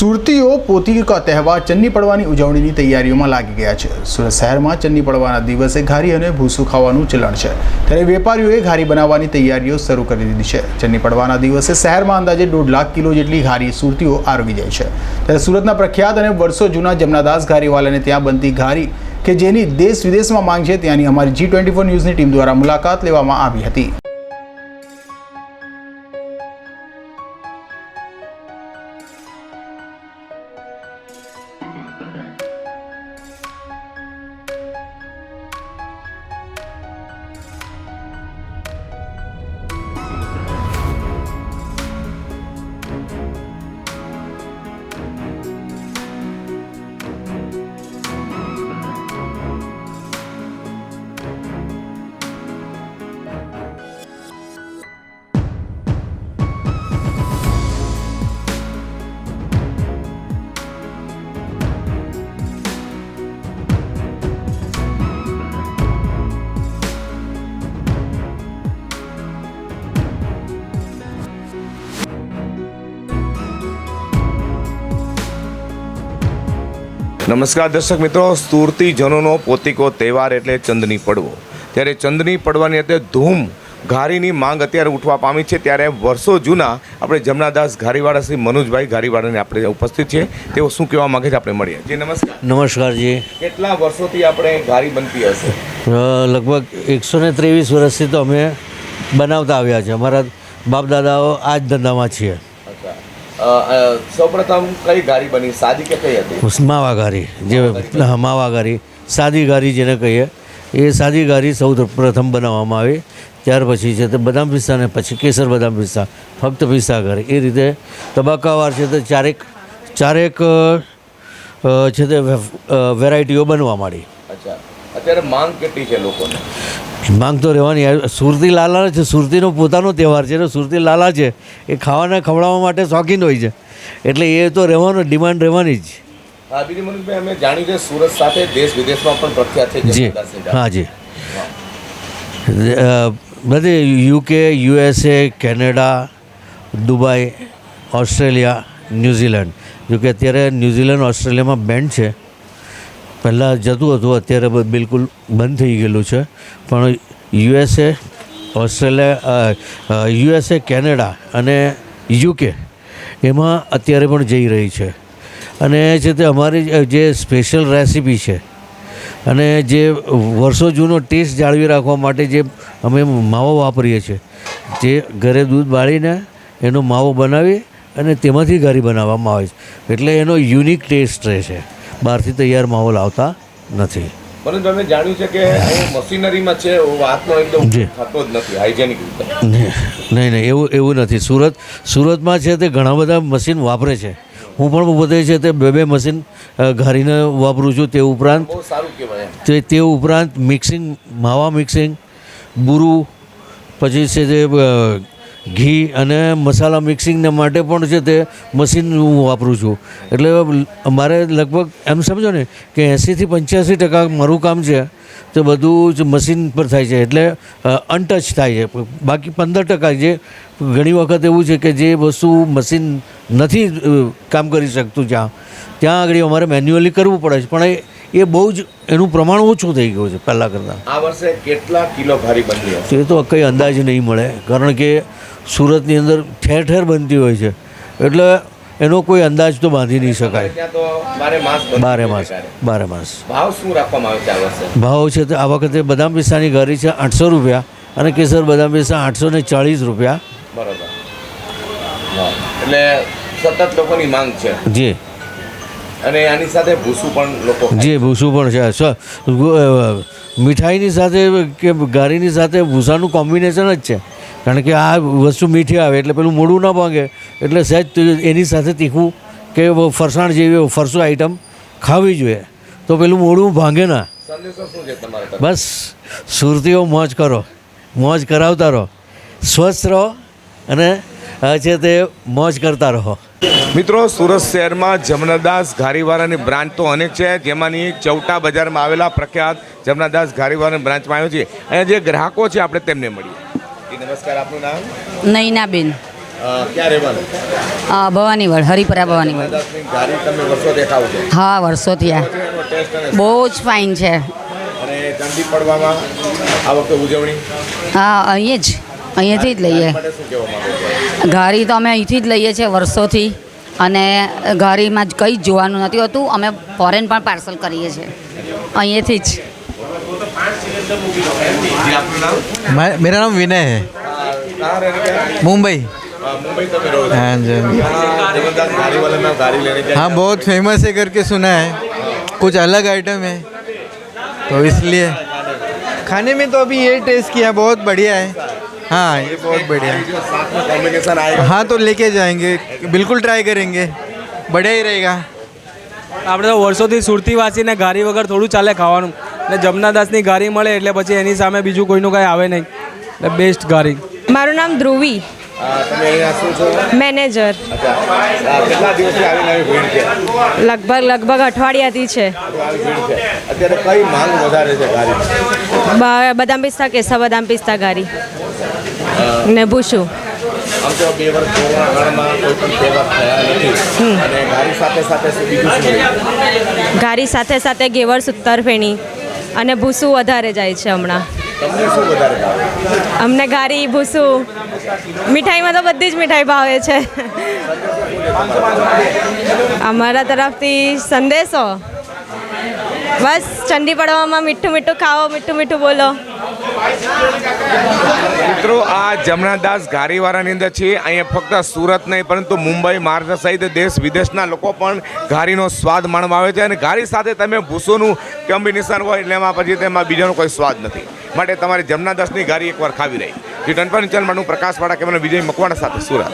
સુરતીઓ પોતી કા તહેવાર ચન્ની પડવાની ઉજવણીની તૈયારીઓમાં લાગી ગયા છે. સુરત શહેરમાં ચન્ની પડવાના દિવસે ઘારી અને ભૂસું ખાવાનું ચલણ છે. ત્યારે વેપારીઓએ ઘારી બનાવવાની તૈયારીઓ શરૂ કરી દીધી છે. ચન્ની પડવાના દિવસે શહેરમાં અંદાજે દોઢ લાખ કિલો જેટલી ઘારી સુરતીઓ આરોગી જાય છે. ત્યારે સુરતના પ્રખ્યાત અને વર્ષો જૂના જમનાદાસ ઘારીવાલાને ત્યાં બનતી ઘારી કે જેની દેશ વિદેશમાં માંગ છે, ત્યાંની અમારી જી ટ્વેન્ટી ફોર ન્યૂઝની ટીમ દ્વારા મુલાકાત લેવામાં આવી હતી. નમસ્કાર દર્શક મિત્રો સુરતી જનોનો પોતિકો તહેવાર એટલે ચંદની પડવો. ત્યારે ચંદની પડવાની અત્યારે ધૂમ ઘારીની માંગ અત્યારે ઉઠવા પામી છે. ત્યારે વર્ષો જૂના આપણે જમનાદાસ ઘારીવાળા શ્રી મનોજભાઈ ઘારીવાળાને આપણે ઉપસ્થિત છે. તેઓ શું કહેવા માંગે છે આપણે મળીએ. જી નમસ્કાર. નમસ્કાર જી. કેટલા વર્ષોથી આપણે ઘારી બનતી હશે? લગભગ એકસો ને ત્રેવીસ વર્ષથી તો અમે બનાવતા આવ્યા છે. અમારા બાપ દાદાઓ આ જ ધંધામાં છીએ. સૌપ્રથમ કઈ ઘારી બની? સાદી કે કઈ હતી? માવા ઘારી જે માવા ઘારી સાદી ઘારી જેને કહીએ. એ સાદી ઘારી સૌ પ્રથમ બનાવવામાં આવી. ત્યાર પછી છે તે બદામ પિસ્તા ને પછી કેસર બદામ પિસ્તા. ફક્ત પિસ્તા ઘારી. એ રીતે તબક્કાવાર છે તે ચારેક ચારેક છે તે વેરાયટીઓ બનવા માંડી. અચ્છા. અત્યારે માંગ કેટલી છે લોકોને? માંગ તો રહેવાની. સુરતી લાલા છે સુરતીનો પોતાનો તહેવાર છે. સુરતી લાલા છે એ ખાવાના ખવડાવવા માટે શોખીન હોય છે. એટલે એ તો રહેવાનો ડિમાન્ડ રહેવાની જ. અમે જાણ્યું છે સુરત સાથે દેશ વિદેશમાં પણ પ્રખ્યાત છે જી. હા જી. બધી UK USA Canada Dubai Australia New Zealand. જોકે અત્યારે ન્યૂઝીલેન્ડ ઓસ્ટ્રેલિયામાં બેન્ડ છે. પહેલાં જતું હતું, અત્યારે બિલકુલ બંધ થઈ ગયેલું છે. પણ યુએસએ, ઓસ્ટ્રેલિયા યુએસએ, કેનેડા અને યુકે એમાં અત્યારે પણ જઈ રહી છે. અને છે તે અમારી જે સ્પેશિયલ રેસીપી છે અને જે વર્ષો જૂનો ટેસ્ટ જાળવી રાખવા માટે જે અમે માવો વાપરીએ છીએ, જે ઘરે દૂધ બાળીને એનો માવો બનાવી અને તેમાંથી ઘારી બનાવવામાં આવે છે. એટલે એનો યુનિક ટેસ્ટ રહે છે. બહારથી તૈયાર માહોલ આવતા નથી. પરંતુ અમે જાણ્યું છે કે મશીનરીમાં છે વાતનો એકદમ થતો જ નથી હાઇજેનિક રીતે. નહીં નહીં એવું એવું નથી. સુરત સુરતમાં છે તે ઘણા બધા મશીન વાપરે છે. હું પણ બધે છે તે બે બે મશીન ઘારીને વાપરું છું તે ઉપરાંત સારું કહેવાય તે તે ઉપરાંત મિક્સિંગ માવા મિક્સિંગ બુરુ પછી છે તે અ, ઘી અને મસાલા મિક્સિંગને માટે પણ છે તે મશીન હું વાપરું છું. એટલે મારે લગભગ એમ સમજો ને કે એંસીથી પંચ્યાસી ટકા મારું કામ છે તે બધું જ મશીન પર થાય છે. એટલે અનટચ થાય છે. બાકી પંદર ટકા જે ઘણી વખત એવું છે કે જે વસ્તુ મશીન નથી કામ કરી શકતું જ્યાં. ત્યાં આગળ અમારે મેન્યુઅલી કરવું પડે છે. પણ એ એ બહુ જ એનું પ્રમાણ ઓછું થઈ ગયું છે પહેલાં કરતાં. આ વર્ષે કેટલા કિલો ભારી બનતી તો એ તો કંઈ અંદાજ નહીં મળે કારણ કે સુરતની અંદર ઠેર ઠેર બનતી હોય છે. એટલે એનો કોઈ અંદાજ તો બાંધી નહીં શકાય. બારે માસ બારે માસ ભાવ શું રાખવામાં આવે છે આ વર્ષે? ભાવ છે તો આ વખતે બદામ પિસ્તાની ઘરી છે આઠસો રૂપિયા અને કેસર બદામ પિસ્તા આઠસો ને ચાળીસ રૂપિયા. બરાબર. એટલે સતત લોકોની માંગ છે. જી. અને આની સાથે ભૂસું પણ લોકો. જી ભૂસું પણ છે મીઠાઈની સાથે કે ગારીની સાથે ભૂસાનું કોમ્બિનેશન જ છે. કારણ કે આ વસ્તુ મીઠી આવે એટલે પેલું મોડું ના ભાંગે. એટલે સહેજ એની સાથે તીખું કે ફરસાણ જેવી ફરસું આઈટમ ખાવી જોઈએ. તો પેલું મોડું ભાંગે ના? બસ સુરતીઓ મોજ કરો. મોજ કરાવતા રહો. સ્વસ્થ રહો અને છે તે મોજ કરતા રહો. મિત્રો સુરત શહેરમાં જમનાદાસ ઘારીવાળાની બ્રાન્ચ તો અનેક છે જેમાંની ચૌટા બજારમાં આવેલા પ્રખ્યાત જમનાદાસ ઘારીવાળાની બ્રાન્ચમાં આવ્યો છે. અહીંયા જે ગ્રાહકો છે આપણે તેમને મળીએ. નમસ્કાર આપનું નામ? નૈનાબેન. ભવાનીવડ હરિપરા ભવાનીવડ. હા વર્ષોથી આ અને બહુ જ ફાઇન છે. અને પડવામાં આ ઉજવણી? હા અહીં જ. અહીંયાથી જ લઈએ માટે શું કહેવા માંગો છો ઘારી તો અમે અહીંથી જ લઈએ છીએ વર્ષોથી અને ઘારીમાં જ કંઈ જ જોવાનું નથી હોતું અમે ફોરેન પણ પાર્સલ કરીએ છીએ અહીંયાથી જ जी आपका नाम मैं मेरा नाम विनय है कहाँ रहने का है? मुंबई आ, मुंबई तो में रहो हाँ जी यहाँ जबरदस्त गाड़ी वाले में गाड़ी लेने जाए हाँ बहुत फेमस है करके सुना है कुछ अलग आइटम है तो इसलिए खाने में तो अभी ये टेस्ट किया बहुत बढ़िया है हाँ ये बहुत बढ़िया है जो साथ में कॉम्बिनेशन आएगा हाँ तो लेके जाएंगे बिल्कुल ट्राई करेंगे बढ़िया ही रहेगा આપણે તો વર્ષોથી સુરતી વાસીને ગારી વગર થોડું ચાલે ખાવાનું ને જમનાદાસની ગારી મળે એટલે પછી એની સામે બીજું કોઈનું કાંઈ આવે નહીં એટલે બેસ્ટ ગારી મારું નામ ધ્રુવી આ, તમે અહીંયા શું છો? મેનેજર. કેટલા દિવસથી આવીને આવી ભીડ છે? લગભગ લગભગ અઠવાડિયાથી છે. અત્યારે કઈ માંગ વધારે છે ગાડી બદામ પિસ્તા કેસા બદામ પિસ્તા ગારી ને ભૂસું. આમ તો બે વર્ષ કોરોના કાળમાં કોઈ પણ તહેવાર થયા નથી. અને ગાડી સાથે સાથે બીજું સાથે સાથે ગેવર સુતર ફેણી. અને ભૂસું વધારે જાય છે હમણાં. તમને શું વધારે ભાવે? અમને ગારી ભૂસું. મીઠાઈમાં તો બધી જ મીઠાઈ ભાવે છે. અમારા તરફથી સંદેશો. બસ ચંડી પડવામાં મીઠું મીઠું ખાઓ મીઠું મીઠું બોલો. મિત્રો આ જમનાદાસ ગારીવાળાની અંદર છે. અહીંયા ફક્ત સુરત નહીં પરંતુ મુંબઈ મહારાષ્ટ્ર સહિત દેશ વિદેશના લોકો પણ ઘારીનો સ્વાદ માણવા આવે છે. અને ઘારી સાથે તમે ભૂસોનું કોમ્બિનેશન હોય એટલે એમાં પછી તેમાં બીજાનો કોઈ સ્વાદ નથી. માટે તમારે જમનાદાસની ગાડી એકવાર ખાવી રહી. જે ટનપાની ચેનલમાં હું પ્રકાશવાળા કેમેરા વિજય મકવાણા સાથે સુરત.